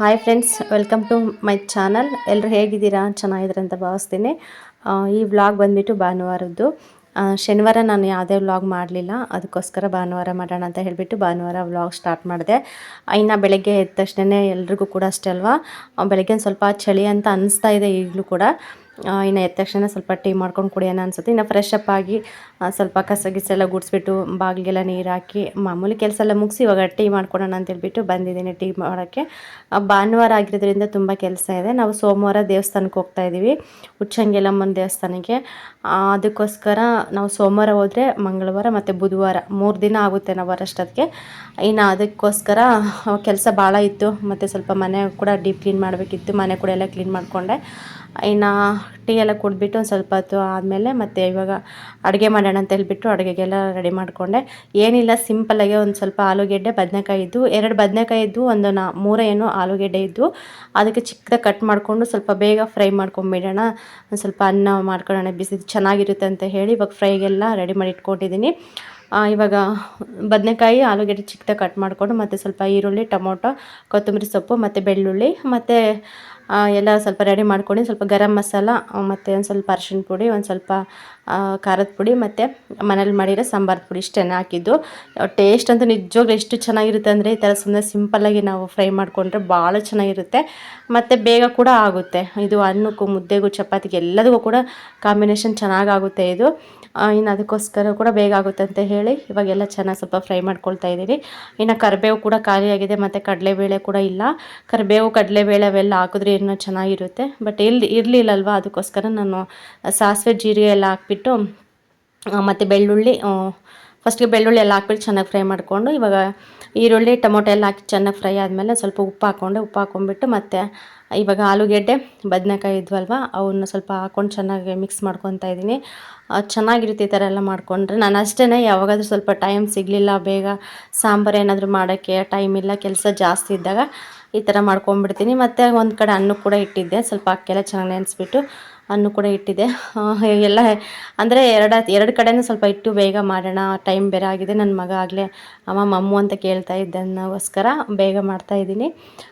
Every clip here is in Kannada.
Hi friends welcome to my channel ಎಲ್ಲರೂ ಹೇಗಿದ್ದೀರಾ? ಚೆನ್ನಾಗಿದ್ದೀರಾ ಅಂತ ಭಾವಿಸ್ತೀನಿ. ಈ ವ್ಲಾಗ್ ಬಂದುಬಿಟ್ಟು ಭಾನುವಾರದ್ದು. ಶನಿವಾರ ನಾನು ಯಾವುದೇ ವ್ಲಾಗ್ ಮಾಡಲಿಲ್ಲ. ಅದಕ್ಕೋಸ್ಕರ ಭಾನುವಾರ ಮಾಡೋಣ ಅಂತ ಹೇಳಿಬಿಟ್ಟು ಭಾನುವಾರ ವ್ಲಾಗ್ ಸ್ಟಾರ್ಟ್ ಮಾಡಿದೆ. ಇನ್ನು ಬೆಳಗ್ಗೆ ಎದ್ದ ತಕ್ಷಣವೇ ಎಲ್ರಿಗೂ ಕೂಡ ಅಷ್ಟೇ ಅಲ್ವಾ? ಬೆಳಗ್ಗೆ ಸ್ವಲ್ಪ ಚಳಿ ಅಂತ ಅನಿಸ್ತಾ ಇದೆ ಈಗಲೂ ಕೂಡ. ಇನ್ನು ಎದ್ದ ತಕ್ಷಣ ಸ್ವಲ್ಪ ಟೀ ಮಾಡ್ಕೊಂಡು ಕುಡಿಯೋಣ ಅನ್ಸುತ್ತೆ. ಇನ್ನು ಫ್ರೆಶ್ ಅಪ್ ಆಗಿ ಸ್ವಲ್ಪ ಕಸ ಗಿಸ ಎಲ್ಲ ಗುಡಿಸ್ಬಿಟ್ಟು ಬಾಗಿಲಿಗೆಲ್ಲ ನೀರು ಹಾಕಿ, ಮಾಮೂಲಿ ಕೆಲಸ ಎಲ್ಲ ಮುಗಿಸಿ ಇವಾಗ ಟೀ ಮಾಡ್ಕೊಳೋಣ ಅಂತ ಹೇಳ್ಬಿಟ್ಟು ಬಂದಿದ್ದೀನಿ ಟೀ ಮಾಡೋಕ್ಕೆ. ಭಾನುವಾರ ಆಗಿರೋದ್ರಿಂದ ತುಂಬ ಕೆಲಸ ಇದೆ. ನಾವು ಸೋಮವಾರ ದೇವಸ್ಥಾನಕ್ಕೆ ಹೋಗ್ತಾ ಇದ್ದೀವಿ ಉಚ್ಚಂಗೆಲ್ಲಮ್ಮನ ದೇವಸ್ಥಾನಕ್ಕೆ. ಅದಕ್ಕೋಸ್ಕರ ನಾವು ಸೋಮವಾರ ಹೋದರೆ ಮಂಗಳವಾರ ಮತ್ತು ಬುಧವಾರ ಮೂರು ದಿನ ಆಗುತ್ತೆ ನಾವು ಬರೋಷ್ಟೊತ್ತಿಗೆ ಇನ್ನು ಅದಕ್ಕೋಸ್ಕರ ಕೆಲಸ ಭಾಳ ಇತ್ತು, ಮತ್ತು ಸ್ವಲ್ಪ ಮನೆ ಕೂಡ ಡೀಪ್ ಕ್ಲೀನ್ ಮಾಡಬೇಕಿತ್ತು, ಮನೆ ಕೂಡ ಎಲ್ಲ ಕ್ಲೀನ್ ಮಾಡಿಕೊಂಡೆ. ಇನ್ನು ಟೀ ಎಲ್ಲ ಕುಡಿದ್ಬಿಟ್ಟು ಒಂದು ಸ್ವಲ್ಪ ಹೊತ್ತು ಆದಮೇಲೆ ಮತ್ತು ಇವಾಗ ಅಡುಗೆ ಮಾಡೋಣ ಅಂತ ಹೇಳಿಬಿಟ್ಟು ಅಡುಗೆಗೆಲ್ಲ ರೆಡಿ ಮಾಡಿಕೊಂಡೆ. ಏನಿಲ್ಲ ಸಿಂಪಲ್ಲಾಗೆ ಒಂದು ಸ್ವಲ್ಪ ಆಲೂಗೆಡ್ಡೆ, ಬದನೆಕಾಯಿ ಇದ್ದು, ಎರಡು ಬದನೆಕಾಯಿ ಇದ್ದು, ಒಂದು ನಾ, ಮೂರ ಏನು ಆಲೂಗೆಡ್ಡೆ ಇದ್ದು, ಅದಕ್ಕೆ ಚಿಕ್ಕದಾಗಿ ಕಟ್ ಮಾಡಿಕೊಂಡು ಸ್ವಲ್ಪ ಬೇಗ ಫ್ರೈ ಮಾಡ್ಕೊಂಬಿಡೋಣ. ಒಂದು ಸ್ವಲ್ಪ ಅನ್ನ ಮಾಡ್ಕೊಳ್ಳೋಣ, ಬಿಸಿ ಚೆನ್ನಾಗಿರುತ್ತೆ ಅಂತ ಹೇಳಿ ಇವಾಗ ಫ್ರೈಗೆಲ್ಲ ರೆಡಿ ಮಾಡಿ ಇಟ್ಕೊಂಡಿದ್ದೀನಿ. ಇವಾಗ ಬದನೆಕಾಯಿ, ಆಲೂಗೆಡ್ಡೆ ಚಿಕ್ಕದಾಗಿ ಕಟ್ ಮಾಡಿಕೊಂಡು ಮತ್ತು ಸ್ವಲ್ಪ ಈರುಳ್ಳಿ, ಟೊಮೊಟೊ, ಕೊತ್ತಂಬರಿ ಸೊಪ್ಪು, ಮತ್ತು ಬೆಳ್ಳುಳ್ಳಿ, ಮತ್ತು ಎಲ್ಲ ಸ್ವಲ್ಪ ರೆಡಿ ಮಾಡ್ಕೊಂಡು ಸ್ವಲ್ಪ ಗರಂ ಮಸಾಲ ಮತ್ತು ಒಂದು ಸ್ವಲ್ಪ ಅರ್ಶಿನ ಪುಡಿ, ಒಂದು ಸ್ವಲ್ಪ ಖಾರದ ಪುಡಿ, ಮತ್ತು ಮನೇಲಿ ಮಾಡಿರೋ ಸಾಂಬಾರು ಪುಡಿ ಇಷ್ಟನ್ನು ಹಾಕಿದ್ದು. ಟೇಸ್ಟ್ ಅಂತೂ ನಿಜವಾಗ್ಲೂ ಎಷ್ಟು ಚೆನ್ನಾಗಿರುತ್ತೆ ಅಂದರೆ ಈ ಥರ ಸುಮ್ಮನೆ ಸಿಂಪಲ್ಲಾಗಿ ನಾವು ಫ್ರೈ ಮಾಡಿಕೊಂಡ್ರೆ ಭಾಳ ಚೆನ್ನಾಗಿರುತ್ತೆ. ಮತ್ತು ಬೇಗ ಕೂಡ ಆಗುತ್ತೆ. ಇದು ಅನ್ನಕ್ಕೂ, ಮುದ್ದೆಗೂ, ಚಪಾತಿಗೆ ಎಲ್ಲದಕ್ಕೂ ಕೂಡ ಕಾಂಬಿನೇಷನ್ ಚೆನ್ನಾಗಾಗುತ್ತೆ ಇದು. ಇನ್ನು ಅದಕ್ಕೋಸ್ಕರ ಕೂಡ ಬೇಗ ಆಗುತ್ತೆ ಅಂತ ಹೇಳಿ. ಇವಾಗೆಲ್ಲ ಚೆನ್ನಾಗಿ ಸ್ವಲ್ಪ ಫ್ರೈ ಮಾಡ್ಕೊಳ್ತಾ ಇದ್ದೀನಿ ಇನ್ನು ಕರಿಬೇವು ಕೂಡ ಖಾಲಿಯಾಗಿದೆ, ಮತ್ತು ಕಡಲೆಬೇಳೆ ಕೂಡ ಇಲ್ಲ. ಕರಿಬೇವು, ಕಡಲೆಬೇಳೆ ಅವೆಲ್ಲ ಹಾಕಿದ್ರೆ ಇನ್ನೂ ಚೆನ್ನಾಗಿರುತ್ತೆ. ಬಟ್ ಇಲ್ಲಿ ಇರಲಿಲ್ಲಲ್ವ? ಅದಕ್ಕೋಸ್ಕರ ನಾನು ಸಾಸಿವೆ, ಜೀರಿಗೆ ಎಲ್ಲ ಹಾಕ್ಬಿಟ್ಟು ಮತ್ತು ಬೆಳ್ಳುಳ್ಳಿ ಫಸ್ಟ್ಗೆ ಬೆಳ್ಳುಳ್ಳಿ ಎಲ್ಲ ಹಾಕ್ಬಿಟ್ಟು ಚೆನ್ನಾಗಿ ಫ್ರೈ ಮಾಡಿಕೊಂಡು, ಇವಾಗ ಈರುಳ್ಳಿ, ಟೊಮೊಟೊ ಎಲ್ಲ ಹಾಕಿ ಚೆನ್ನಾಗಿ ಫ್ರೈ ಆದಮೇಲೆ ಸ್ವಲ್ಪ ಉಪ್ಪು ಹಾಕ್ಕೊಂಡೆ, ಉಪ್ಪು ಹಾಕ್ಕೊಂಡ್ಬಿಟ್ಟು ಮತ್ತು ಇವಾಗ ಆಲೂಗೆಡ್ಡೆ, ಬದನೆಕಾಯಿ ಇದ್ವಲ್ವ, ಅವನ್ನ ಸ್ವಲ್ಪ ಹಾಕ್ಕೊಂಡು ಚೆನ್ನಾಗಿ ಮಿಕ್ಸ್ ಮಾಡ್ಕೊತಾ ಇದ್ದೀನಿ. ಚೆನ್ನಾಗಿರುತ್ತೆ ಈ ಥರ ಎಲ್ಲ ಮಾಡಿಕೊಂಡ್ರೆ. ನಾನು ಅಷ್ಟೇ ಯಾವಾಗಾದ್ರೂ ಸ್ವಲ್ಪ ಟೈಮ್ ಸಿಗಲಿಲ್ಲ, ಬೇಗ ಸಾಂಬಾರು ಏನಾದರೂ ಮಾಡೋಕ್ಕೆ ಟೈಮ್ ಇಲ್ಲ, ಕೆಲಸ ಜಾಸ್ತಿ ಇದ್ದಾಗ ಈ ಥರ ಮಾಡ್ಕೊಂಬಿಡ್ತೀನಿ ಮತ್ತು ಒಂದು ಕಡೆ ಅನ್ನ ಕೂಡ ಇಟ್ಟಿದ್ದೆ, ಸ್ವಲ್ಪ ಅಕ್ಕೆಲ್ಲ ಚೆನ್ನಾಗಿ ನೆನೆಸ್ಬಿಟ್ಟು ಅನ್ನು ಕೂಡ ಇಟ್ಟಿದೆ. ಎಲ್ಲ ಅಂದರೆ ಎರಡು ಎರಡು ಕಡೆನೂ ಸ್ವಲ್ಪ ಇಟ್ಟು ಬೇಗ ಮಾಡೋಣ ಟೈಮ್ ಬೇರೆ ಆಗಿದೆ ನನ್ನ ಮಗ ಆಗಲೇ ಅಮ್ಮ ಮಮ್ಮು ಅಂತ ಕೇಳ್ತಾ ಇದ್ದನ್ನೋಸ್ಕರ ಬೇಗ ಮಾಡ್ತಾ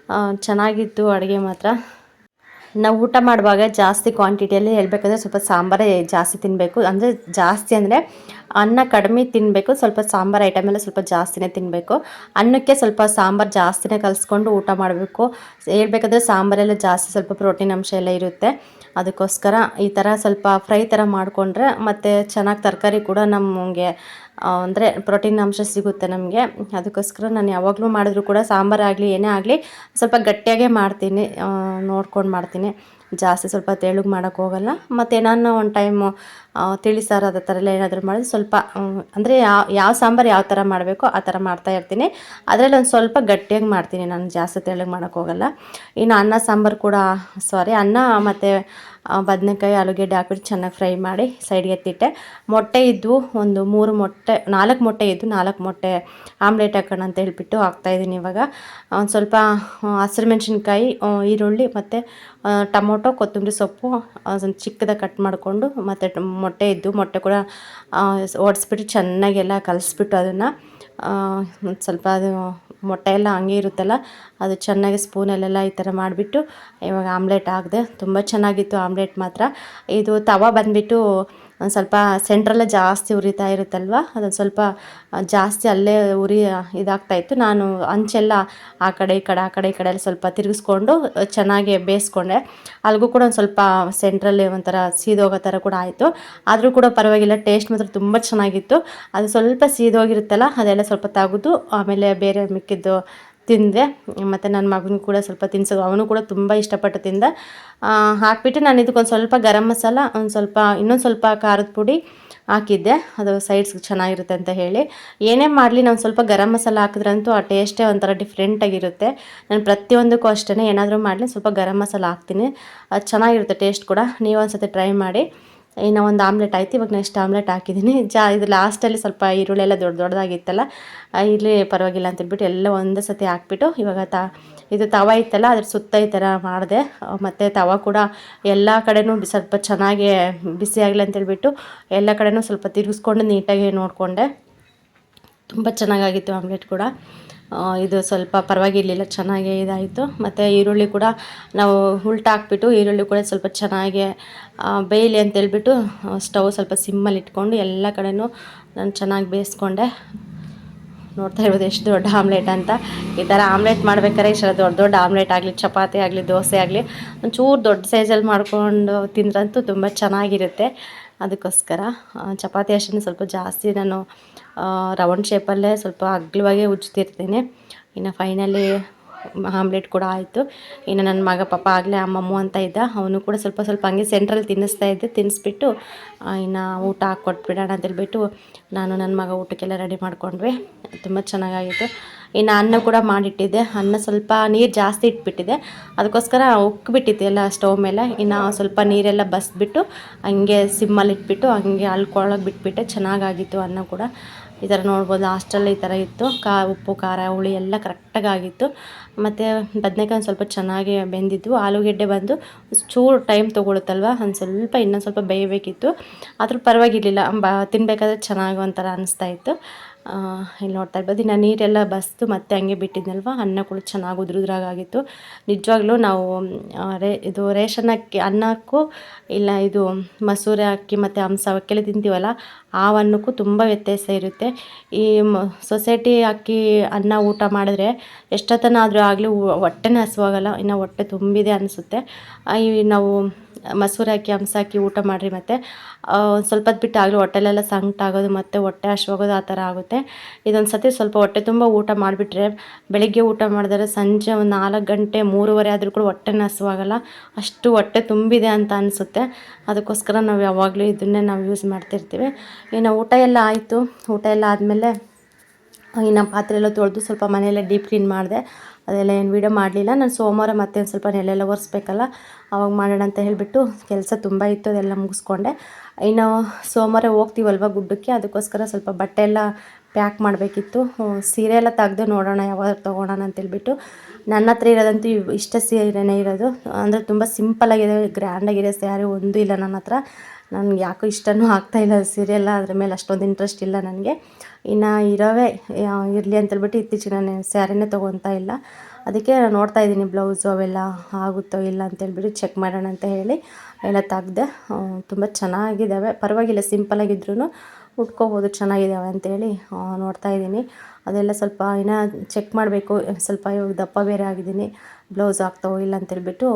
ಆ, ಚೆನ್ನಾಗಿತ್ತು ಅಡುಗೆ ಮಾತ್ರ. ನಾವು ಊಟ ಮಾಡುವಾಗ ಜಾಸ್ತಿ ಕ್ವಾಂಟಿಟಿಯಲ್ಲಿ ಹೇಳ್ಬೇಕಂದ್ರೆ ಸ್ವಲ್ಪ ಸಾಂಬಾರೇ ಜಾಸ್ತಿ ತಿನ್ನಬೇಕು ಅಂದರೆ ಜಾಸ್ತಿ ಅಂದರೆ ಅನ್ನ ಕಡಿಮೆ ತಿನ್ನಬೇಕು ಸ್ವಲ್ಪ ಸಾಂಬಾರು ಐಟಮ್ ಎಲ್ಲ ಸ್ವಲ್ಪ ಜಾಸ್ತಿನೇ ತಿನ್ನಬೇಕು ಅನ್ನಕ್ಕೆ ಸ್ವಲ್ಪ ಸಾಂಬಾರು ಜಾಸ್ತಿನೇ ಕಲಿಸ್ಕೊಂಡು ಊಟ ಮಾಡಬೇಕು. ಹೇಳ್ಬೇಕಂದ್ರೆ ಸಾಂಬಾರೆಲ್ಲ ಜಾಸ್ತಿ ಸ್ವಲ್ಪ ಪ್ರೋಟೀನ್ ಅಂಶ ಎಲ್ಲ ಇರುತ್ತೆ. ಅದಕ್ಕೋಸ್ಕರ ಈ ಥರ ಸ್ವಲ್ಪ ಫ್ರೈ ಥರ ಮಾಡಿಕೊಂಡ್ರೆ ಮತ್ತು ಚೆನ್ನಾಗಿ ತರಕಾರಿ ಕೂಡ ನಮಗೆ ಅಂದರೆ ಪ್ರೋಟೀನ್ ಅಂಶ ಸಿಗುತ್ತೆ ನಮಗೆ. ಅದಕ್ಕೋಸ್ಕರ ನಾನು ಯಾವಾಗಲೂ ಮಾಡಿದ್ರು ಕೂಡ ಸಾಂಬಾರಾಗಲಿ ಏನೇ ಆಗಲಿ ಸ್ವಲ್ಪ ಗಟ್ಟಿಯಾಗೇ ಮಾಡ್ತೀನಿ ನೋಡ್ಕೊಂಡು ಮಾಡ್ತೀನಿ. ಜಾಸ್ತಿ ಸ್ವಲ್ಪ ತೆಳುಗೆ ಮಾಡೋಕ್ಕೆ ಹೋಗಲ್ಲ. ಮತ್ತು ಏನಾನ ಒಂದು ಟೈಮು ತಿಳಿ ಸಾರು ಅದೇ ಥರ ಎಲ್ಲ ಏನಾದರೂ ಮಾಡಿದ್ರೆ ಸ್ವಲ್ಪ ಅಂದರೆ ಯಾವ ಯಾವ ಸಾಂಬಾರು ಯಾವ ಥರ ಮಾಡಬೇಕೋ ಆ ಥರ ಮಾಡ್ತಾ ಇರ್ತೀನಿ. ಅದರಲ್ಲಿ ಒಂದು ಸ್ವಲ್ಪ ಗಟ್ಟಿಯಾಗಿ ಮಾಡ್ತೀನಿ ನಾನು ಜಾಸ್ತಿ ತೆಳ್ಳಗೆ ಮಾಡೋಕ್ಕೆ ಹೋಗಲ್ಲ. ಇನ್ನು ಅನ್ನ, ಸಾಂಬಾರು ಕೂಡ ಸಾರಿ ಅನ್ನ ಮತ್ತು ಬದನೆಕಾಯಿ, ಆಲೂಗೆಡ್ಡೆ ಹಾಕ್ಬಿಟ್ಟು ಚೆನ್ನಾಗಿ ಫ್ರೈ ಮಾಡಿ ಸೈಡ್ಗೆ ಎತ್ತಿಟ್ಟೆ. ಮೊಟ್ಟೆ ಇದ್ವು, ಒಂದು ಮೂರು ಮೊಟ್ಟೆ, ನಾಲ್ಕು ಮೊಟ್ಟೆ ಇದ್ದು ನಾಲ್ಕು ಮೊಟ್ಟೆ ಆಮ್ಲೆಟ್ ಹಾಕೋಣ ಅಂತ ಹೇಳ್ಬಿಟ್ಟು ಹಾಕ್ತಾಯಿದ್ದೀನಿ ಇವಾಗ. ಒಂದು ಸ್ವಲ್ಪ ಹಸಿರು ಮೆಣಸಿನ್ಕಾಯಿ ಈರುಳ್ಳಿ ಮತ್ತು ಟೊಮೊಟೊ, ಕೊತ್ತಂಬರಿ ಸೊಪ್ಪು ಒಂದು ಚಿಕ್ಕದಾಗಿ ಕಟ್ ಮಾಡಿಕೊಂಡು ಮತ್ತು ಮೊಟ್ಟೆ ಇದ್ದು ಮೊಟ್ಟೆ ಕೂಡ ಓಡಿಸ್ಬಿಟ್ಟು ಚೆನ್ನಾಗೆಲ್ಲ ಕಲಿಸ್ಬಿಟ್ಟು ಅದನ್ನು ಒಂದು ಸ್ವಲ್ಪ ಅದು ಮೊಟ್ಟೆ ಎಲ್ಲ ಹಂಗೆ ಇರುತ್ತಲ್ಲ, ಅದು ಚೆನ್ನಾಗಿ ಸ್ಪೂನಲ್ಲೆಲ್ಲ ಈ ಥರ ಮಾಡಿಬಿಟ್ಟು ಇವಾಗ ಆಮ್ಲೆಟ್ ಹಾಕಿದೆ ತುಂಬ ಚೆನ್ನಾಗಿತ್ತು ಆಮ್ಲೆಟ್ ಮಾತ್ರ. ಇದು ತವ ಬಂದುಬಿಟ್ಟು ಒಂದು ಸ್ವಲ್ಪ ಸೆಂಟ್ರಲ್ಲೇ ಜಾಸ್ತಿ ಉರಿತಾ ಇರುತ್ತಲ್ವ? ಅದೊಂದು ಸ್ವಲ್ಪ ಜಾಸ್ತಿ ಅಲ್ಲೇ ಉರಿ ಇದಾಗ್ತಾ ಇತ್ತು. ನಾನು ಅಂಚೆಲ್ಲ ಆ ಕಡೆ, ಈ ಕಡೆ, ಆ ಕಡೆ, ಈ ಕಡೆ ಎಲ್ಲ ಸ್ವಲ್ಪ ತಿರುಗಿಸ್ಕೊಂಡು ಚೆನ್ನಾಗಿ ಬೇಯಿಸ್ಕೊಂಡೆ. ಅಲ್ಲಿಗೂ ಕೂಡ ಒಂದು ಸ್ವಲ್ಪ ಸೆಂಟ್ರಲ್ಲಿ ಒಂಥರ ಸೀದೋಗೋ ಥರ ಕೂಡ ಆಯಿತು. ಆದರೂ ಕೂಡ ಪರವಾಗಿಲ್ಲ ಟೇಸ್ಟ್ ಮಾತ್ರ ತುಂಬ ಚೆನ್ನಾಗಿತ್ತು. ಅದು ಸ್ವಲ್ಪ ಸೀದೋಗಿರುತ್ತಲ್ಲ, ಅದೆಲ್ಲ ಸ್ವಲ್ಪ ತೆಗೆದು, ಆಮೇಲೆ ಬೇರೆ ಮಿಕ್ಕಿದ್ದು ತಿಂದೆ. ಮತ್ತು ನನ್ನ ಮಗನಿಗೆ ಕೂಡ ಸ್ವಲ್ಪ ತಿನ್ಸೋದು. ಅವನು ಕೂಡ ತುಂಬ ಇಷ್ಟಪಟ್ಟು ತಿಂದ. ಹಾಕಿಬಿಟ್ಟು ನಾನು ಇದಕ್ಕೊಂದು ಸ್ವಲ್ಪ ಗರಂ ಮಸಾಲ, ಒಂದು ಸ್ವಲ್ಪ, ಇನ್ನೊಂದು ಸ್ವಲ್ಪ ಖಾರದ ಪುಡಿ ಹಾಕಿದ್ದೆ. ಅದು ಸೈಡ್ಸ್ಗೆ ಚೆನ್ನಾಗಿರುತ್ತೆ ಅಂತ ಹೇಳಿ. ಏನೇ ಮಾಡಲಿ, ನಾನು ಸ್ವಲ್ಪ ಗರಂ ಮಸಾಲ ಹಾಕಿದ್ರಂತೂ ಆ ಟೇಸ್ಟೇ ಒಂಥರ ಡಿಫ್ರೆಂಟಾಗಿರುತ್ತೆ ನಾನು ಪ್ರತಿಯೊಂದಕ್ಕೂ ಅಷ್ಟೇ ಏನಾದರೂ ಮಾಡಲಿ, ಸ್ವಲ್ಪ ಗರಂ ಮಸಾಲ ಹಾಕ್ತೀನಿ. ಅದು ಚೆನ್ನಾಗಿರುತ್ತೆ ಟೇಸ್ಟ್ ಕೂಡ. ನೀವು ಒಂದ್ಸತಿ ಟ್ರೈ ಮಾಡಿ. ಇನ್ನು ಒಂದು ಆಮ್ಲೆಟ್ ಆಯ್ತು, ಇವಾಗ ನೆಕ್ಸ್ಟ್ ಆಮ್ಲೆಟ್ ಹಾಕಿದ್ದೀನಿ. ಜಾ, ಇದು ಲಾಸ್ಟಲ್ಲಿ ಸ್ವಲ್ಪ ಈರುಳ್ಳಿ ಎಲ್ಲ ದೊಡ್ಡ ದೊಡ್ಡದಾಗಿತ್ತಲ್ಲ ಇಲ್ಲಿ ಪರವಾಗಿಲ್ಲ ಅಂತೇಳ್ಬಿಟ್ಟು ಎಲ್ಲ ಒಂದೇ ಸತಿ ಹಾಕ್ಬಿಟ್ಟು ಇವಾಗ ತ, ಇದು ತವ ಇತ್ತಲ್ಲ, ಅದ್ರ ಸುತ್ತ ಈ ಥರ ಮಾಡಿದೆ. ಮತ್ತು ತವ ಕೂಡ ಎಲ್ಲ ಕಡೆನೂ ಸ್ವಲ್ಪ ಚೆನ್ನಾಗಿ ಬಿಸಿ ಆಗಲಿ ಅಂತೇಳ್ಬಿಟ್ಟು ಎಲ್ಲ ಕಡೆನೂ ಸ್ವಲ್ಪ ತಿರುಗಿಸ್ಕೊಂಡು ನೀಟಾಗಿ ನೋಡಿಕೊಂಡೆ. ತುಂಬ ಚೆನ್ನಾಗಾಗಿತ್ತು ಆಮ್ಲೆಟ್ ಕೂಡ. ಇದು ಸ್ವಲ್ಪ ಪರವಾಗಿರಲಿಲ್ಲ, ಚೆನ್ನಾಗೇ ಇದಾಯಿತು. ಮತ್ತು ಈರುಳ್ಳಿ ಕೂಡ ನಾವು ಉಲ್ಟಾ ಹಾಕ್ಬಿಟ್ಟು ಈರುಳ್ಳಿ ಕೂಡ ಸ್ವಲ್ಪ ಚೆನ್ನಾಗೆ ಬೇಯಲಿ ಅಂತೇಳ್ಬಿಟ್ಟು ಸ್ಟವ್ ಸ್ವಲ್ಪ ಸಿಮ್ಮಲ್ಲಿ ಇಟ್ಕೊಂಡು ಎಲ್ಲ ಕಡೆನೂ ನಾನು ಚೆನ್ನಾಗಿ ಬೇಯಿಸ್ಕೊಂಡೆ. ನೋಡ್ತಾ ಇರ್ಬೋದು ಎಷ್ಟು ದೊಡ್ಡ ಆಮ್ಲೆಟ್ ಅಂತ. ಈ ಥರ ಆಮ್ಲೆಟ್ ಮಾಡ್ಬೇಕಾದ್ರೆ ಇಷ್ಟು ದೊಡ್ಡ ದೊಡ್ಡ ಆಮ್ಲೆಟ್ ಆಗಲಿ, ಚಪಾತಿ ಆಗಲಿ, ದೋಸೆ ಆಗಲಿ, ಒಂಚೂರು ದೊಡ್ಡ ಸೈಜಲ್ಲಿ ಮಾಡ್ಕೊಂಡು ತಿಂದ್ರಂತೂ ತುಂಬ ಚೆನ್ನಾಗಿರುತ್ತೆ. ಅದಕ್ಕೋಸ್ಕರ ಚಪಾತಿ ಅಷ್ಟನ್ನು ಸ್ವಲ್ಪ ಜಾಸ್ತಿ ನಾನು ರೌಂಡ್ ಶೇಪಲ್ಲೇ ಸ್ವಲ್ಪ ಅಗ್ಲವಾಗೇ ಉಜ್ತಿರ್ತೀನಿ. ಇನ್ನು ಫೈನಲಿ ಆಮ್ಲೆಟ್ ಕೂಡ ಆಯಿತು. ಇನ್ನು ನನ್ನ ಮಗ ಪಾಪ ಆಗಲೇ ಅಮ್ಮಮ್ಮ ಅಂತ ಇದ್ದ. ಅವನು ಕೂಡ ಸ್ವಲ್ಪ ಸ್ವಲ್ಪ ಹಂಗೆ ಸೆಂಟ್ರಲ್ಲಿ ತಿನ್ನಿಸ್ತಾ ಇದ್ದೆ. ತಿನ್ನಿಸ್ಬಿಟ್ಟು ಇನ್ನು ಊಟ ಹಾಕ್ಕೊಟ್ಬಿಡೋಣ ಅಂತೇಳ್ಬಿಟ್ಟು ನಾನು ನನ್ನ ಮಗ ಊಟಕ್ಕೆಲ್ಲ ರೆಡಿ ಮಾಡ್ಕೊಂಡ್ವಿ. ತುಂಬ ಚೆನ್ನಾಗಾಗಿತ್ತು. ಇನ್ನು ಅನ್ನ ಕೂಡ ಮಾಡಿಟ್ಟಿದ್ದೆ. ಅನ್ನ ಸ್ವಲ್ಪ ನೀರು ಜಾಸ್ತಿ ಇಟ್ಬಿಟ್ಟಿದ್ದೆ. ಅದಕ್ಕೋಸ್ಕರ ಉಕ್ಕಿಬಿಟ್ಟಿತ್ತು ಎಲ್ಲ ಸ್ಟವ್ ಮೇಲೆ. ಇನ್ನು ಸ್ವಲ್ಪ ನೀರೆಲ್ಲ ಬಸ್ಬಿಟ್ಟು ಹಂಗೆ ಸಿಮ್ಮಲ್ಲಿ ಇಟ್ಬಿಟ್ಟು ಹಂಗೆ ಅಳ್ಕೊಳಕ್ಕೆ ಬಿಟ್ಬಿಟ್ಟೆ. ಚೆನ್ನಾಗಾಗಿತ್ತು ಅನ್ನ ಕೂಡ. ಈ ಥರ ನೋಡ್ಬೋದು ಹಾಸ್ಟೆಲ್ ಈ ಥರ ಇತ್ತು. ಕಾ, ಉಪ್ಪು, ಖಾರ, ಹುಳಿ ಎಲ್ಲ ಕರೆಕ್ಟಾಗಿ ಆಗಿತ್ತು ಮತ್ತು ಬದನೆಕಾಯಿ ಸ್ವಲ್ಪ ಚೆನ್ನಾಗಿ ಬೆಂದಿದ್ದು ಆಲೂಗೆಡ್ಡೆ ಬಂದು ಚೂರು ಟೈಮ್ ತೊಗೊಳುತ್ತಲ್ವ? ಒಂದು ಸ್ವಲ್ಪ ಇನ್ನೊಂದು ಸ್ವಲ್ಪ ಬೇಯಬೇಕಿತ್ತು. ಆದರೂ ಪರವಾಗಿರಲಿಲ್ಲ. ಬ ತಿನ್ನಬೇಕಾದ್ರೆ ಚೆನ್ನಾಗಿ ಒಂಥರ ಅನ್ನಿಸ್ತಾ ಇತ್ತು. ಇಲ್ಲಿ ನೋಡ್ತಾ ಇರ್ಬೋದು. ಇನ್ನು ನೀರೆಲ್ಲ ಬಸ್ದು ಮತ್ತೆ ಹಂಗೆ ಬಿಟ್ಟಿದ್ನಲ್ವ? ಅನ್ನ ಕೂಡ ಚೆನ್ನಾಗಿ ಉದುರುದ್ರಾಗಿತ್ತು ನಿಜವಾಗ್ಲೂ ನಾವು ರೇ, ಇದು ರೇಷನ್ ಅಕ್ಕಿ ಅನ್ನಕ್ಕೂ ಇಲ್ಲ ಇದು ಮಸೂರೆ ಅಕ್ಕಿ ಮತ್ತು ಹಂಸ ಅವಕ್ಕೆಲ್ಲ ತಿಂತೀವಲ್ಲ, ಆ ಅನ್ನಕ್ಕೂ ತುಂಬ ವ್ಯತ್ಯಾಸ ಇರುತ್ತೆ. ಈ ಸೊಸೈಟಿ ಅಕ್ಕಿ, ಅನ್ನ ಊಟ ಮಾಡಿದ್ರೆ ಎಷ್ಟೊತ್ತನಾದರೂ ಆಗಲಿ ಹೊಟ್ಟೆನೇ ಹಸುವಾಗಲ್ಲ, ಇನ್ನು ಹೊಟ್ಟೆ ತುಂಬಿದೆ ಅನಿಸುತ್ತೆ. ಈ ನಾವು ಮಸೂರಿ ಹಾಕಿ, ಹಂಸ ಹಾಕಿ ಊಟ ಮಾಡಿರಿ ಮತ್ತು. ಸ್ವಲ್ಪ ಹೊತ್ತು ಬಿಟ್ಟು ಆಗಲಿ, ಹೊಟ್ಟೆಲೆಲ್ಲ ಆಗೋದು ಮತ್ತು ಹೊಟ್ಟೆ ಹಶ್ವಾಗೋದು ಆ ಥರ ಆಗುತ್ತೆ. ಇದೊಂದು ಸತಿ ಸ್ವಲ್ಪ ಹೊಟ್ಟೆ ತುಂಬ ಊಟ ಮಾಡಿಬಿಟ್ರೆ, ಬೆಳಗ್ಗೆ ಊಟ ಮಾಡಿದ್ರೆ ಸಂಜೆ ಒಂದು ನಾಲ್ಕು ಗಂಟೆ, ಮೂರುವರೆ ಆದರೂ ಕೂಡ ಹೊಟ್ಟೆನ ಹಸುವಾಗಲ್ಲ ಅಷ್ಟು ಹೊಟ್ಟೆ ತುಂಬಿದೆ ಅಂತ ಅನಿಸುತ್ತೆ. ಅದಕ್ಕೋಸ್ಕರ ನಾವು ಯಾವಾಗಲೂ ಇದನ್ನೇ ನಾವು ಯೂಸ್ ಮಾಡ್ತಿರ್ತೀವಿ. ಇನ್ನು ಊಟ ಎಲ್ಲ ಆಯಿತು. ಊಟ ಎಲ್ಲ ಆದಮೇಲೆ, ಇನ್ನು ಪಾತ್ರೆ ಎಲ್ಲ ತೊಳೆದು ಸ್ವಲ್ಪ ಮನೆಯಲ್ಲೇ ಡೀಪ್ ಕ್ಲೀನ್ ಮಾಡಿದೆ. ಅದೆಲ್ಲ ಏನು ವೀಡಿಯೋ ಮಾಡಲಿಲ್ಲ. ನಾನು ಸೋಮವಾರ ಮತ್ತೆ ಒಂದು ಸ್ವಲ್ಪ ನೆಲೆಲ್ಲ ಒರೆಸ್ಬೇಕಲ್ಲ. ಅವಾಗ ಮಾಡೋಣ ಅಂತ ಹೇಳಿಬಿಟ್ಟು ಕೆಲಸ ತುಂಬ ಇತ್ತು, ಅದೆಲ್ಲ ಮುಗಿಸ್ಕೊಂಡೆ. ಇನ್ನು ಸೋಮವಾರ ಹೋಗ್ತೀವಲ್ವ ಗುಡ್ಡಕ್ಕೆ? ಅದಕ್ಕೋಸ್ಕರ ಸ್ವಲ್ಪ ಬಟ್ಟೆ ಎಲ್ಲ ಪ್ಯಾಕ್ ಮಾಡಬೇಕಿತ್ತು. ಸೀರೆ ಎಲ್ಲ ತೆಗೆದು ನೋಡೋಣ, ಯಾವಾಗ ತೊಗೊಳೋಣ ಅಂತೇಳ್ಬಿಟ್ಟು ನನ್ನ ಹತ್ರ ಇರೋದಂತೂ ಇಷ್ಟ ಸೀರೆನೇ ಇರೋದು. ಅಂದರೆ ತುಂಬ ಸಿಂಪಲಾಗಿದೆ ಗ್ರ್ಯಾಂಡಾಗಿದೆ ಸ್ಯಾರಿ ಒಂದೂ ಇಲ್ಲ ನನ್ನ ಹತ್ರ. ನನಗೆ ಯಾಕೋ ಇಷ್ಟನೂ ಆಗ್ತಾ ಇಲ್ಲ ಸೀರೆ ಎಲ್ಲ. ಅದ್ರ ಮೇಲೆ ಅಷ್ಟೊಂದು ಇಂಟ್ರೆಸ್ಟ್ ಇಲ್ಲ ನನಗೆ. ಇನ್ನು ಇರೋವೇ ಇರಲಿ ಅಂತೇಳ್ಬಿಟ್ಟು ಇತ್ತೀಚೆಗೆ ನಾನು ಸ್ಯಾರಿನೇ ತೊಗೊತಾ ಇಲ್ಲ. ಅದಕ್ಕೆ ನಾನು ನೋಡ್ತಾ ಇದ್ದೀನಿ ಬ್ಲೌಸು ಅವೆಲ್ಲ ಆಗುತ್ತೋ ಇಲ್ಲ ಅಂತೇಳ್ಬಿಟ್ಟು ಚೆಕ್ ಮಾಡೋಣ ಅಂತ ಹೇಳಿ ಎಲ್ಲ ತೆಗ್ದೆ ತುಂಬ ಚೆನ್ನಾಗಿದ್ದಾವೆ. ಪರವಾಗಿಲ್ಲ ಸಿಂಪಲಾಗಿದ್ರೂ ಉಟ್ಕೋಬೋದು, ಚೆನ್ನಾಗಿದ್ದಾವೆ ಅಂತೇಳಿ ನೋಡ್ತಾ ಇದ್ದೀನಿ. ಅದೆಲ್ಲ ಸ್ವಲ್ಪ ಇನ್ನೂ ಚೆಕ್ ಮಾಡಬೇಕು. ಸ್ವಲ್ಪ ಇವಾಗ ದಪ್ಪ ಬೇರೆ ಆಗಿದ್ದೀನಿ. ಬ್ಲೌಸ್ ಆಗ್ತಾವೋ ಇಲ್ಲ ಅಂತೇಳ್ಬಿಟ್ಟು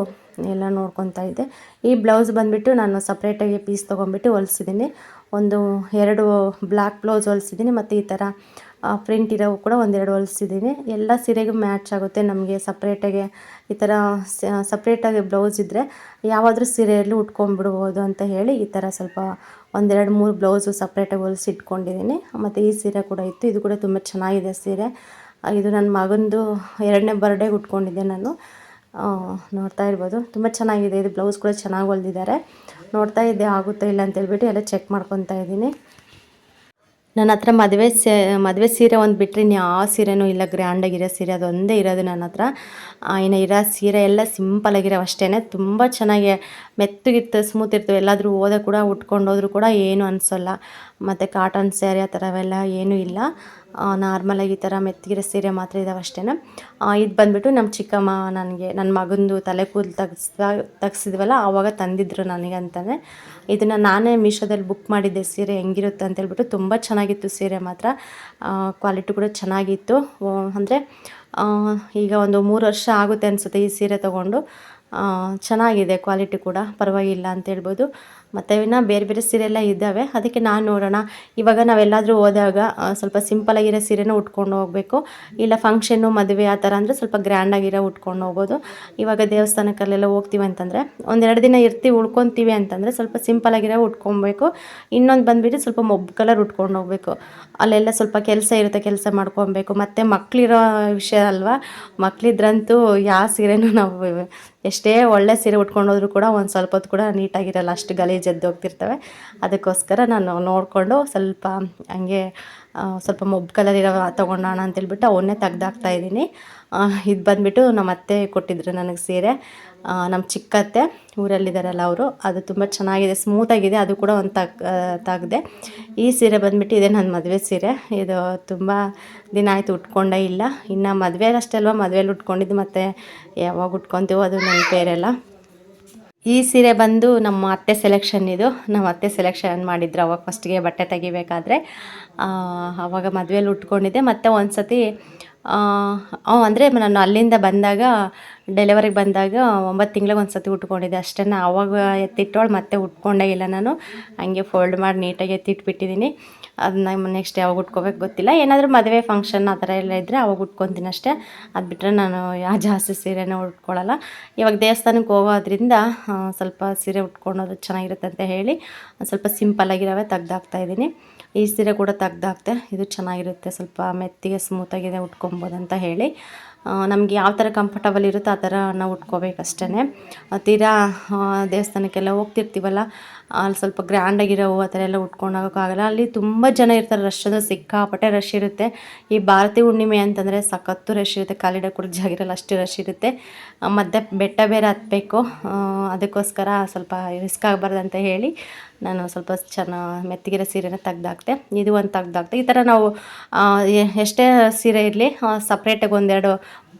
ಎಲ್ಲ ನೋಡ್ಕೊತಾ ಇದ್ದೆ. ಈ ಬ್ಲೌಸ್ ಬಂದುಬಿಟ್ಟು ನಾನು ಸಪ್ರೇಟಾಗಿ ಪೀಸ್ ತೊಗೊಂಬಿಟ್ಟು ಹೊಲ್ಸಿದ್ದೀನಿ. ಒಂದು ಎರಡು ಬ್ಲ್ಯಾಕ್ ಬ್ಲೌಸ್ ಹೊಲ್ಸಿದ್ದೀನಿ ಮತ್ತು ಈ ಥರ ಪ್ರಿಂಟ್ ಇರೋವು ಕೂಡ ಒಂದೆರಡು ಹೊಲ್ಸಿದ್ದೀನಿ. ಎಲ್ಲ ಸೀರೆಗೂ ಮ್ಯಾಚ್ ಆಗುತ್ತೆ ನಮಗೆ ಸಪ್ರೇಟಾಗೆ ಈ ಥರ ಸಪ್ರೇಟಾಗಿ ಬ್ಲೌಸ್ ಇದ್ದರೆ ಯಾವಾದರೂ ಸೀರೆಯಲ್ಲಿ ಉಟ್ಕೊಂಡ್ಬಿಡ್ಬೋದು ಅಂತ ಹೇಳಿ ಈ ಥರ ಸ್ವಲ್ಪ ಒಂದೆರಡು ಮೂರು ಬ್ಲೌಸು ಸಪ್ರೇಟಾಗಿ ಹೊಲ್ಸಿ ಇಟ್ಕೊಂಡಿದ್ದೀನಿ ಮತ್ತು ಈ ಸೀರೆ ಕೂಡ ಇತ್ತು. ಇದು ಕೂಡ ತುಂಬ ಚೆನ್ನಾಗಿದೆ ಸೀರೆ. ಇದು ನನ್ನ ಮಗಂದು ಎರಡನೇ ಬರ್ಡೇಗೆ ಉಟ್ಕೊಂಡಿದ್ದೆ ನಾನು. ನೋಡ್ತಾ ಇರ್ಬೋದು. ತುಂಬ ಚೆನ್ನಾಗಿದೆ. ಇದು ಬ್ಲೌಸ್ ಕೂಡ ಚೆನ್ನಾಗಿ ಹೊಲ್ದಿದ್ದಾರೆ ನೋಡ್ತಾ ಇದ್ದೆ, ಆಗುತ್ತೋ ಇಲ್ಲ ಅಂತೇಳ್ಬಿಟ್ಟು ಎಲ್ಲ ಚೆಕ್ ಮಾಡ್ಕೊತಾ ಇದ್ದೀನಿ. ನನ್ನ ಹತ್ರ ಮದುವೆ ಸೇ, ಮದುವೆ ಸೀರೆ ಒಂದು ಬಿಟ್ಟರೆ ಇನ್ನು ಯಾವ ಸೀರೆನೂ ಇಲ್ಲ. ಗ್ರ್ಯಾಂಡಾಗಿರೋ ಸೀರೆ ಅದೊಂದೇ ಇರೋದು ನನ್ನ ಹತ್ರ. ಇನ್ನು ಇರೋ ಸೀರೆ ಎಲ್ಲ ಸಿಂಪಲಾಗಿರೋ ಅಷ್ಟೇ ತುಂಬ ಚೆನ್ನಾಗಿ ಮೆತ್ತಗಿರ್ತವೆ ಸ್ಮೂತ್ ಇರ್ತವೆ ಎಲ್ಲಾದರೂ ಹೋದ ಕೂಡ ಉಟ್ಕೊಂಡೋದ್ರೂ ಕೂಡ ಏನೂ ಅನಿಸೋಲ್ಲ. ಮತ್ತು ಕಾಟನ್ ಸ್ಯಾರಿ ಆ ಥರವೆಲ್ಲ ಏನೂ ಇಲ್ಲ. ನಾರ್ಮಲಾಗಿ ಈ ಥರ ಮೆತ್ತಗಿರೋ ಸೀರೆ ಮಾತ್ರ ಇದಾವೆ ಅಷ್ಟೇ ಇದು ಬಂದುಬಿಟ್ಟು ನಮ್ಮ ಚಿಕ್ಕಮ್ಮ ನನಗೆ ನನ್ನ ಮಗಂದು ತಲೆ ಕೂದಲು ತೆಗ್ಸ್ದಾಗ ತೆಗ್ಸಿದ್ವಲ್ಲ ಆವಾಗ ತಂದಿದ್ರು ನನಗೆ ಅಂತಲೇ ಇದನ್ನು ನಾನೇ ಮೀಶೋದಲ್ಲಿ ಬುಕ್ ಮಾಡಿದ್ದೆ ಸೀರೆ ಹೆಂಗಿರುತ್ತೆ ಅಂತೇಳ್ಬಿಟ್ಟು ತುಂಬ ಚೆನ್ನಾಗಿತ್ತು ಸೀರೆ ಮಾತ್ರ. ಕ್ವಾಲಿಟಿ ಕೂಡ ಚೆನ್ನಾಗಿತ್ತು. ಅಂದರೆ ಈಗ ಒಂದು ಮೂರು ವರ್ಷ ಆಗುತ್ತೆ ಅನಿಸುತ್ತೆ ಈ ಸೀರೆ ತೊಗೊಂಡು. ಚೆನ್ನಾಗಿದೆ ಕ್ವಾಲಿಟಿ ಕೂಡ, ಪರವಾಗಿಲ್ಲ ಅಂತ ಹೇಳ್ಬೋದು. ಮತ್ತು ಇನ್ನು ಬೇರೆ ಬೇರೆ ಸೀರೆ ಎಲ್ಲ ಇದ್ದಾವೆ. ಅದಕ್ಕೆ ನಾನು ನೋಡೋಣ. ಇವಾಗ ನಾವೆಲ್ಲಾದರೂ ಹೋದಾಗ ಸ್ವಲ್ಪ ಸಿಂಪಲಾಗಿರೋ ಸೀರೆನ ಉಟ್ಕೊಂಡು ಹೋಗಬೇಕು. ಇಲ್ಲ ಫಂಕ್ಷನ್ನು ಮದುವೆ ಆ ಥರ ಅಂದರೆ ಸ್ವಲ್ಪ ಗ್ರ್ಯಾಂಡಾಗಿರೋ ಉಟ್ಕೊಂಡು ಹೋಗ್ಬೋದು. ಇವಾಗ ದೇವಸ್ಥಾನಕ್ಕಲ್ಲೆಲ್ಲ ಹೋಗ್ತೀವಿ ಅಂತಂದರೆ, ಒಂದೆರಡು ದಿನ ಇರ್ತೀವಿ ಉಳ್ಕೊತೀವಿ ಅಂತಂದರೆ ಸ್ವಲ್ಪ ಸಿಂಪಲಾಗಿರೋ ಉಟ್ಕೊಬೇಕು. ಇನ್ನೊಂದು ಬಂದುಬಿಟ್ಟು ಸ್ವಲ್ಪ ಮೊಬ್ ಕಲರ್ ಉಟ್ಕೊಂಡು ಹೋಗಬೇಕು. ಅಲ್ಲೆಲ್ಲ ಸ್ವಲ್ಪ ಕೆಲಸ ಇರುತ್ತೆ, ಕೆಲಸ ಮಾಡ್ಕೊಬೇಕು. ಮತ್ತು ಮಕ್ಕಳಿರೋ ವಿಷಯ ಅಲ್ವಾ? ಮಕ್ಕಳಿದ್ರಂತೂ ಯಾವ ಸೀರೆನೂ ನಾವು ಎಷ್ಟೇ ಒಳ್ಳೆ ಸೀರೆ ಉಟ್ಕೊಂಡೋದ್ರೂ ಕೂಡ ಒಂದು ಸ್ವಲ್ಪ ಹೊತ್ತು ಕೂಡ ನೀಟಾಗಿರಲ್ಲ, ಅಷ್ಟು ಗಲೀಜು ಎದ್ದು ಹೋಗ್ತಿರ್ತವೆ. ಅದಕ್ಕೋಸ್ಕರ ನಾನು ನೋಡಿಕೊಂಡು ಸ್ವಲ್ಪ ಹಂಗೆ ಸ್ವಲ್ಪ ಮೊಬ್ಬು ಕಲರ್ ಇರೋ ತೊಗೊಂಡೋಣ ಅಂತೇಳ್ಬಿಟ್ಟು ಅವನ್ನೇ ತೆಗ್ದಾಕ್ತಾ ಇದ್ದೀನಿ. ಇದು ಬಂದುಬಿಟ್ಟು ನಮ್ಮ ಅತ್ತೆ ಕೊಟ್ಟಿದ್ರು ನನಗೆ ಸೀರೆ. ನಮ್ಮ ಚಿಕ್ಕತ್ತೆ ಊರಲ್ಲಿದ್ದಾರಲ್ಲ ಅವರು, ಅದು ತುಂಬ ಚೆನ್ನಾಗಿದೆ ಸ್ಮೂತಾಗಿದೆ ಅದು ಕೂಡ ಒಂದು ತಗ್ ತೆಗ್ದೆ. ಈ ಸೀರೆ ಬಂದುಬಿಟ್ಟು ಇದೆ ನನ್ನ ಮದುವೆ ಸೀರೆ. ಇದು ತುಂಬ ದಿನ ಆಯಿತು ಉಟ್ಕೊಂಡೇ ಇಲ್ಲ. ಇನ್ನು ಮದುವೆಗೆ ಅಷ್ಟೇ ಅಲ್ವಾ ಮದುವೆಲಿ ಉಟ್ಕೊಂಡಿದ್ದು ಮತ್ತು ಯಾವಾಗ ಉಟ್ಕೊತೀವೋ ಅದು ನನ್ನ ಪೇರೆಲ್ಲ. ಈ ಸೀರೆ ಬಂದು ನಮ್ಮ ಅತ್ತೆ ಸೆಲೆಕ್ಷನ್ ಇದು. ನಮ್ಮ ಅತ್ತೆ ಸೆಲೆಕ್ಷನ್ ಮಾಡಿದ್ರು ಅವಾಗ ಫಸ್ಟಿಗೆ ಬಟ್ಟೆ ತೆಗಿಬೇಕಾದ್ರೆ. ಆವಾಗ ಮದುವೆಯಲ್ಲಿ ಉಟ್ಕೊಂಡಿದ್ದೆ. ಮತ್ತು ಒಂದು ಸತಿ ಅಂದರೆ ನಾನು ಅಲ್ಲಿಂದ ಬಂದಾಗ ಡೆಲಿವರಿಗೆ ಬಂದಾಗ ಒಂಬತ್ತು ತಿಂಗ್ಳಿಗೆ ಒಂದು ಸತಿ ಉಟ್ಕೊಂಡಿದ್ದೆ. ಅಷ್ಟೇ ಆವಾಗ ಎತ್ತಿಟ್ಟೋಳು ಮತ್ತೆ ಉಟ್ಕೊಂಡೇ ನಾನು. ಹಂಗೆ ಫೋಲ್ಡ್ ಮಾಡಿ ನೀಟಾಗಿ ಎತ್ತಿಟ್ಬಿಟ್ಟಿದ್ದೀನಿ ಅದನ್ನ ನೆಕ್ಸ್ಟ್ ಯಾವಾಗ ಉಟ್ಕೋಬೇಕು ಗೊತ್ತಿಲ್ಲ. ಏನಾದರೂ ಮದುವೆ ಫಂಕ್ಷನ್ ಆ ಥರ ಎಲ್ಲ ಇದ್ದರೆ ಅವಾಗ ಉಟ್ಕೊತೀನಿ ಅಷ್ಟೇ. ಅದು ಬಿಟ್ಟರೆ ನಾನು ಯಾವ ಜಾಸ್ತಿ ಸೀರೆನ ಉಟ್ಕೊಳ್ಳಲ್ಲ ಇವಾಗ ದೇವಸ್ಥಾನಕ್ಕೆ ಹೋಗೋದ್ರಿಂದ ಸ್ವಲ್ಪ ಸೀರೆ ಉಟ್ಕೊಳೋದು ಚೆನ್ನಾಗಿರುತ್ತೆ ಅಂತ ಹೇಳಿ ಸ್ವಲ್ಪ ಸಿಂಪಲ್ಲಾಗಿರೋವೆ ತೆಗ್ದಾಕ್ತಾ ಇದ್ದೀನಿ ಈ ಸೀರೆ ಕೂಡ ತೆಗ್ದಾಕ್ತೆ. ಇದು ಚೆನ್ನಾಗಿರುತ್ತೆ. ಸ್ವಲ್ಪ ಮೆತ್ತಿಗೆ ಸ್ಮೂತಾಗಿದೆ ಉಟ್ಕೊಬೋದು ಅಂತ ಹೇಳಿ. ನಮಗೆ ಯಾವ ಥರ ಕಂಫರ್ಟಬಲ್ ಇರುತ್ತೋ ಆ ಥರ ನಾವು ಉಟ್ಕೋಬೇಕಷ್ಟೇ ತೀರಾ ದೇವಸ್ಥಾನಕ್ಕೆಲ್ಲ ಹೋಗ್ತಿರ್ತೀವಲ್ಲ ಅಲ್ಲಿ ಸ್ವಲ್ಪ ಗ್ರ್ಯಾಂಡಾಗಿರೋವು ಆ ಥರ ಎಲ್ಲ ಉಟ್ಕೊಂಡೋಗೋಕ್ಕಾಗಲ್ಲ ಅಲ್ಲಿ ತುಂಬ ಜನ ಇರ್ತಾರೆ ರಶ್ ಅಂದರೆ ಸಿಕ್ಕಾಪಟ್ಟೆ ರಶ್ ಇರುತ್ತೆ. ಈ ಭಾರತಿ ಹುಣ್ಣಿಮೆ ಅಂತಂದರೆ ಸಖತ್ತು ರಶ್ ಇರುತ್ತೆ. ಕಾಲಿಡೋ ಕೂಡ ಜಾಗ ಇರಲ್ಲ, ಅಷ್ಟು ರಶ್ ಇರುತ್ತೆ. ಮತ್ತೆ ಬೆಟ್ಟ ಬೇರೆ ಹತ್ತಬೇಕು ಅದಕ್ಕೋಸ್ಕರ ಸ್ವಲ್ಪ ರಿಸ್ಕ್ ಆಗಬಾರ್ದು ಅಂತ ಹೇಳಿ ನಾನು ಸ್ವಲ್ಪ ಚೆನ್ನ ಮೆತ್ತಿಗಿರೋ ಸೀರೆನ ತೆಗ್ದಾಕ್ತೆ. ಇದು ಒಂದು ತೆಗ್ದಾಕ್ತೆ. ಈ ಥರ ನಾವು ಎಷ್ಟೇ ಸೀರೆ ಇರಲಿ ಸಪ್ರೇಟಾಗಿ ಒಂದೆರಡು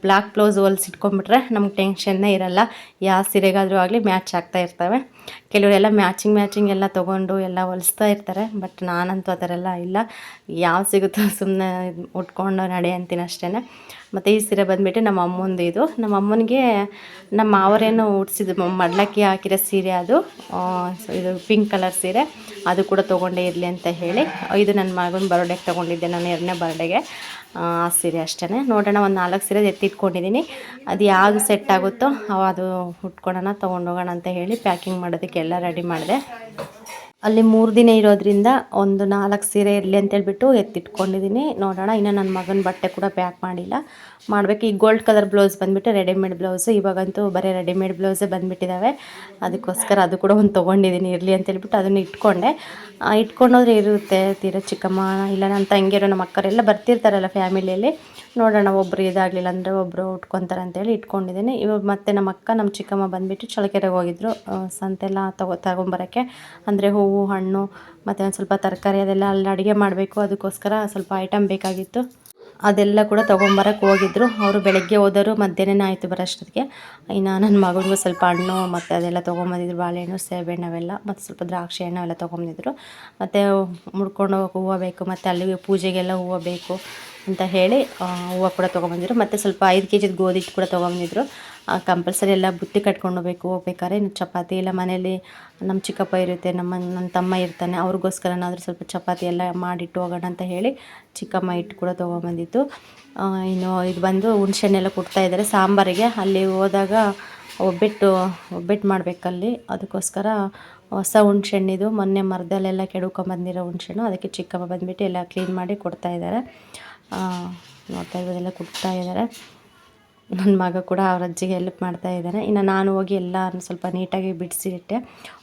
ಬ್ಲ್ಯಾಕ್ ಬ್ಲೌಸ್ ಹೊಲ್ಸಿಟ್ಕೊಂಡ್ಬಿಟ್ರೆ ನಮ್ಗೆ ಟೆನ್ಷನ್ನೇ ಇರಲ್ಲ. ಯಾವ ಸೀರೆಗಾದರೂ ಆಗಲಿ ಮ್ಯಾಚ್ ಆಗ್ತಾ ಇರ್ತವೆ. ಕೆಲವರೆಲ್ಲ ಮ್ಯಾಚಿಂಗ್ ಮ್ಯಾಚಿಂಗ್ ಎಲ್ಲ ತೊಗೊಂಡು ಎಲ್ಲ ಹೊಲಿಸ್ತಾ ಇರ್ತಾರೆ. ಬಟ್ ನಾನಂತೂ ಆ ಥರ ಎಲ್ಲ ಇಲ್ಲ. ಯಾವ ಸಿಗುತ್ತೋ ಸುಮ್ಮನೆ ಉಟ್ಕೊಂಡು ನಡೆ ಅಂತೀನಿ ಅಷ್ಟೇ ಮತ್ತು ಈ ಸೀರೆ ಬಂದುಬಿಟ್ಟು ನಮ್ಮ ಅಮ್ಮಂದು ಇದು. ನಮ್ಮ ಅಮ್ಮನಿಗೆ ನಮ್ಮ ಮಾವರೇನು ಉಡ್ಸಿದ್ದು ಮಡ್ಲಕ್ಕಿ ಹಾಕಿರೋ ಸೀರೆ ಅದು. ಇದು ಪಿಂಕ್ ಕಲರ್ ಸೀರೆ. ಅದು ಕೂಡ ತೊಗೊಂಡೇ ಇರಲಿ ಅಂತ ಹೇಳಿ, ಇದು ನನ್ನ ಮಗನ ಬರ್ಡೇಗೆ ತೊಗೊಂಡಿದ್ದೆ ನಾನು ಎರಡನೇ ಬರ್ಡೇಗೆ ಆ ಸೀರೆ ಅಷ್ಟೇ ನೋಡೋಣ, ಒಂದು ನಾಲ್ಕು ಸೀರೆ ಎತ್ತಿಟ್ಕೊಂಡಿದ್ದೀನಿ ಅದು ಯಾವುದು ಸೆಟ್ ಆಗುತ್ತೋ ಅದು ಉಟ್ಕೊಳೋಣ ತೊಗೊಂಡೋಗೋಣ ಅಂತ ಹೇಳಿ ಪ್ಯಾಕಿಂಗ್ ಮಾಡೋದಕ್ಕೆಲ್ಲ ರೆಡಿ ಮಾಡಿದೆ. ಅಲ್ಲಿ ಮೂರು ದಿನ ಇರೋದ್ರಿಂದ ಒಂದು ನಾಲ್ಕು ಸೀರೆ ಇರಲಿ ಅಂತೇಳ್ಬಿಟ್ಟು ಎತ್ತಿಟ್ಕೊಂಡಿದ್ದೀನಿ ನೋಡೋಣ, ಇನ್ನು ನನ್ನ ಮಗನ ಬಟ್ಟೆ ಕೂಡ ಪ್ಯಾಕ್ ಮಾಡಿಲ್ಲ. ಮಾಡಬೇಕು, ಈ ಗೋಲ್ಡ್ ಕಲರ್ ಬ್ಲೌಸ್ ಬಂದುಬಿಟ್ಟು ರೆಡಿಮೇಡ್ ಬ್ಲೌಸು ಇವಾಗಂತೂ ಬರೀ ರೆಡಿಮೇಡ್ ಬ್ಲೌಸೇ ಬಂದುಬಿಟ್ಟಿದ್ದಾವೆ ಅದಕ್ಕೋಸ್ಕರ ಅದು ಕೂಡ ಒಂದು ತೊಗೊಂಡಿದ್ದೀನಿ ಇರಲಿ ಅಂತೇಳ್ಬಿಟ್ಟು ಅದನ್ನು ಇಟ್ಕೊಂಡೆ. ಇಟ್ಕೊಂಡೋದ್ರೆ ಇರುತ್ತೆ ತೀರಾ ಚಿಕ್ಕಮ್ಮ, ಇಲ್ಲ ನನ್ನ ತಂಗಿಯರು ನಮ್ಮ ಅಕ್ಕರೆಲ್ಲ ಬರ್ತಿರ್ತಾರಲ್ಲ ಫ್ಯಾಮಿಲಿಯಲ್ಲಿ ನೋಡೋಣ ಒಬ್ಬರು ಇದಾಗಲಿಲ್ಲ ಅಂದರೆ ಒಬ್ಬರು ಉಟ್ಕೊತಾರೆ ಅಂತೇಳಿ ಇಟ್ಕೊಂಡಿದ್ದೀನಿ. ಇವಾಗ ಮತ್ತೆ ನಮ್ಮ ಅಕ್ಕ, ನಮ್ಮ ಚಿಕ್ಕಮ್ಮ ಬಂದುಬಿಟ್ಟು ಚಳಕೆರೆಗೆ ಹೋಗಿದ್ರು. ಸಂತೆಲ್ಲ ತಗೋ, ತಗೊಂಬರೋಕ್ಕೆ. ಅಂದರೆ ಹೂವು, ಹಣ್ಣು, ಮತ್ತು ಒಂದು ಸ್ವಲ್ಪ ತರಕಾರಿ ಅದೆಲ್ಲ ಅಲ್ಲಿ ಅಡುಗೆ ಮಾಡಬೇಕು. ಅದಕ್ಕೋಸ್ಕರ ಸ್ವಲ್ಪ ಐಟಮ್ ಬೇಕಾಗಿತ್ತು. ಅದೆಲ್ಲ ಕೂಡ ತೊಗೊಂಬರಕ್ಕೆ ಹೋಗಿದ್ರು. ಅವರು ಬೆಳಗ್ಗೆ ಹೋದರು ಮಧ್ಯಾಹ್ನ ಆಯಿತು ಬರೋಷ್ಟೊತ್ತಿಗೆ ಇನ್ನು ನನ್ನ ಮಗಳಿಗೂ ಸ್ವಲ್ಪ ಹಣ್ಣು, ಮತ್ತು ಅದೆಲ್ಲ ತೊಗೊಂಬಂದಿದ್ರು. ಬಾಳೆಹಣ್ಣು ಸೇಬೆಹಣ್ಣು ಅವೆಲ್ಲ, ಮತ್ತು ಸ್ವಲ್ಪ ದ್ರಾಕ್ಷಿ ಹಣ್ಣು ಅವೆಲ್ಲ ತೊಗೊಂಬಂದಿದ್ರು. ಮತ್ತು ಮುಡ್ಕೊಂಡು ಹೋಗೋಕೆ ಹೂವು ಬೇಕು, ಮತ್ತು ಅಲ್ಲಿಗೆ ಪೂಜೆಗೆಲ್ಲ ಹೂವು ಬೇಕು. ಅಂತ ಹೇಳಿ ಹೂವು ಕೂಡ ತೊಗೊಂಬಂದಿದ್ರು. ಮತ್ತು ಸ್ವಲ್ಪ ಐದು ಕೆ ಜಿದು ಗೋಧಿ ಕೂಡ ತೊಗೊಂಬಂದಿದ್ರು. ಕಂಪಲ್ಸರಿ ಎಲ್ಲ ಬುತ್ತಿ ಕಟ್ಕೊಂಡು ಹೋಗ್ಬೇಕು, ಹೋಗ್ಬೇಕಾದ್ರೆ ಇನ್ನು ಚಪಾತಿ ಇಲ್ಲ ಮನೇಲಿ ನಮ್ಮ ಚಿಕ್ಕಪ್ಪ ಇರುತ್ತೆ, ನಮ್ಮ ನನ್ನ ತಮ್ಮ ಇರ್ತಾನೆ ಅವ್ರಿಗೋಸ್ಕರನಾದರೂ ಸ್ವಲ್ಪ ಚಪಾತಿ ಎಲ್ಲ ಮಾಡಿಟ್ಟು ಹೋಗೋಣ ಅಂತ ಹೇಳಿ ಚಿಕ್ಕಮ್ಮ ಹಿಟ್ಟು ಕೂಡ ತೊಗೊಂಬಂದಿತ್ತು. ಇನ್ನು ಇದು ಬಂದು ಹುಣ್ಸೆಹಣ್ಣೆಲ್ಲ ಕೊಡ್ತಾ ಇದ್ದಾರೆ. ಸಾಂಬಾರಿಗೆ ಅಲ್ಲಿ ಹೋದಾಗ ಒಬ್ಬಟ್ಟು ಒಬ್ಬಟ್ಟು ಮಾಡಬೇಕಲ್ಲಿ. ಅದಕ್ಕೋಸ್ಕರ ಹೊಸ ಹುಣ್ಸೆಹಣ್ಣಿದು ಮೊನ್ನೆ ಮರದಲ್ಲೆಲ್ಲ ಕೆಡ್ಕೊಂಬಂದಿರೋ ಹುಣ್ಸೆಣ್ಣು ಅದಕ್ಕೆ ಚಿಕ್ಕಮ್ಮ ಬಂದುಬಿಟ್ಟು ಎಲ್ಲ ಕ್ಲೀನ್ ಮಾಡಿ ಕೊಡ್ತಾಯಿದ್ದಾರೆ ನೋಡ್ತಾ ಇರೋದೆಲ್ಲ ಕುಟ್ತಾ ಇದ್ದಾರೆ. ನನ್ನ ಮಗ ಕೂಡ ಅವ್ರ ಅಜ್ಜಿಗೆ ಹೆಲ್ಪ್ ಮಾಡ್ತಾ ಇದ್ದಾರೆ ಇನ್ನು ನಾನು ಹೋಗಿ ಎಲ್ಲ ಸ್ವಲ್ಪ ನೀಟಾಗಿ ಬಿಡಿಸಿ ಇಟ್ಟೆ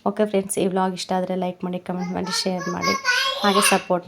ಓಕೆ ಫ್ರೆಂಡ್ಸ್ ಈ ವ್ಲಾಗ್ ಇಷ್ಟ ಆದರೆ ಲೈಕ್ ಮಾಡಿ ಕಮೆಂಟ್ ಮಾಡಿ ಶೇರ್ ಮಾಡಿ. ಹಾಗೆ ಸಪೋರ್ಟ್